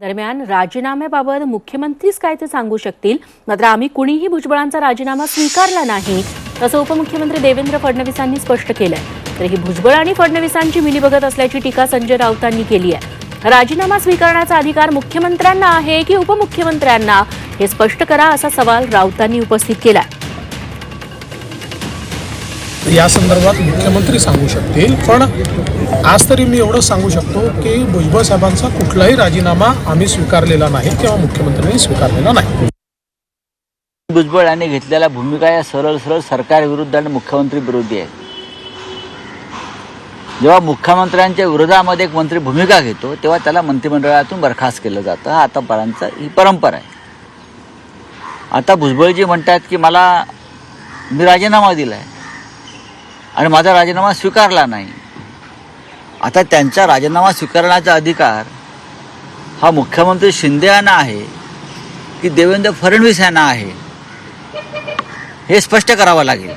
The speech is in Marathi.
दरम्यान राजीनाम्याबाबत मुख्यमंत्रीच काय ते सांगू शकतील? मात्र आम्ही कुणीही भुजबळांचा राजीनामा स्वीकारला नाही असं उपमुख्यमंत्री देवेंद्र फडणवीसांनी स्पष्ट केलंय. तर ही भुजबळ आणि फडणवीसांची मिलीभगत असल्याची टीका संजय राऊतांनी केली आहे. राजीनामा स्वीकारण्याचा अधिकार मुख्यमंत्र्यांना आहे की उपमुख्यमंत्र्यांना? हे स्पष्ट करा असा सवाल राऊतांनी उपस्थित केलाय. या संदर्भात मुख्यमंत्री सांगू शकतील. पण आज तरी मी एवढं सांगू शकतो की भुजबळ साहेबांचा कुठलाही राजीनामा आम्ही स्वीकारलेला नाही किंवा मुख्यमंत्र्यांनी स्वीकारलेला नाही. भुजबळ यांनी घेतलेल्या भूमिका या सरळ सरळ सरकार विरुद्ध आणि मुख्यमंत्री विरोधी आहेत. जेव्हा मुख्यमंत्र्यांच्या विरोधामध्ये एक मंत्री भूमिका घेतो तेव्हा त्याला मंत्रिमंडळातून बरखास्त केलं जातं. हा आतापर्यंत ही परंपरा आहे. आता भुजबळजी म्हणतात की मला मी राजीनामा दिला आहे आणि माझा राजीनामा स्वीकारला नाही. आता त्यांचा राजीनामा स्वीकारण्याचा अधिकार हा मुख्यमंत्री शिंदे यांना आहे की देवेंद्र फडणवीस यांना आहे हे स्पष्ट करावं लागेल.